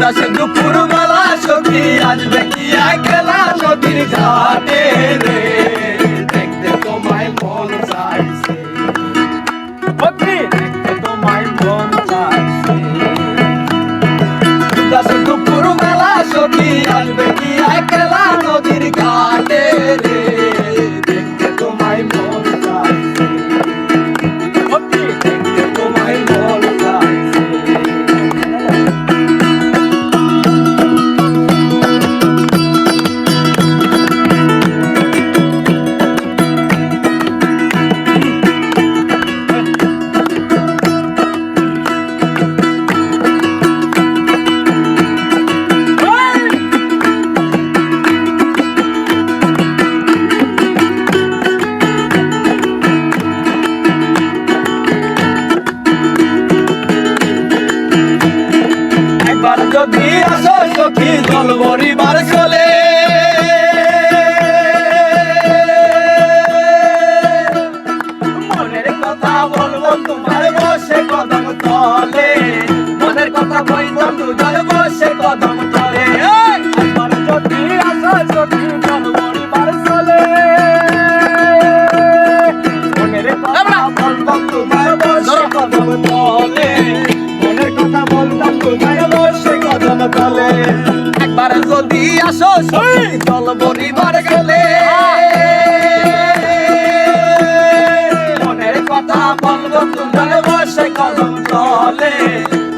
উদাসে দুপুর বেলা সখী আসবে কি খেলা নদীর ঘাটে? যদি আসো সখী জল ভরিবার চলে যদি আসো সখী জল ভরিবার গেলে। মনের কথা বলব তোমার বসে কদম তলে।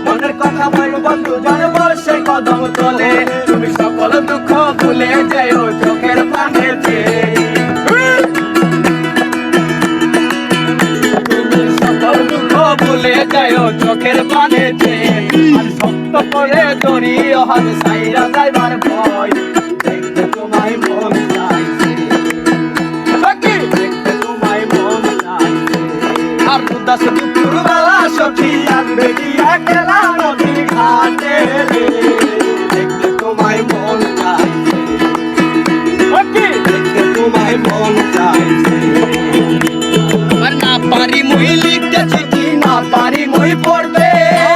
মনের কথা বলব দুজন বসে কদম তলে। তুমি সকল দুঃখ ভুলে যেও চোখের পানেতে ভুলে যাও চোখের পানেতে আর শক্ত করে দড়ি হাত সাইরা যাইবার Pampari muy fuerte.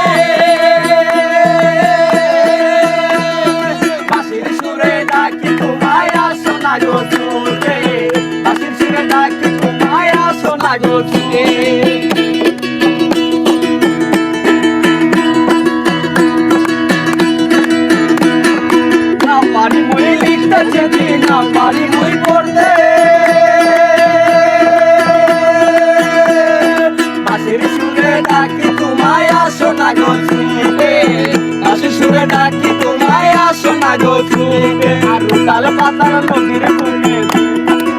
ডাকি তোমায় আসো না গো ছুটে বাঁশির সুরে ডাকি তোমায় আসো না গো ছুটে আর উতাল পাতাল নদীর কুলে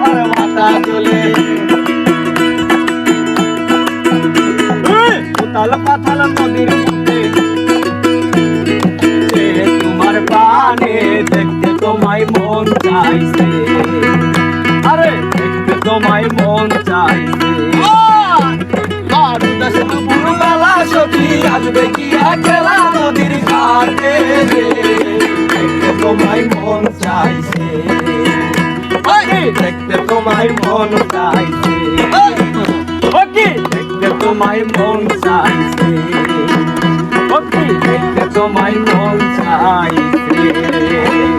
আর মাথা চলে উতাল পাতাল নদীর তোমার পানে দেখতে তোমায় মন চাইছে। আরে দেখতে তোমায় মন চাইছে। সখী আসবে কি একলা নদীর ঘাটে দেখতে তোমায় মন চাইছে। দেখতে তোমায় মন চাইছে। দেখতে তোমায় মন চাইছে। দেখতে তোমায় মন চাইছে।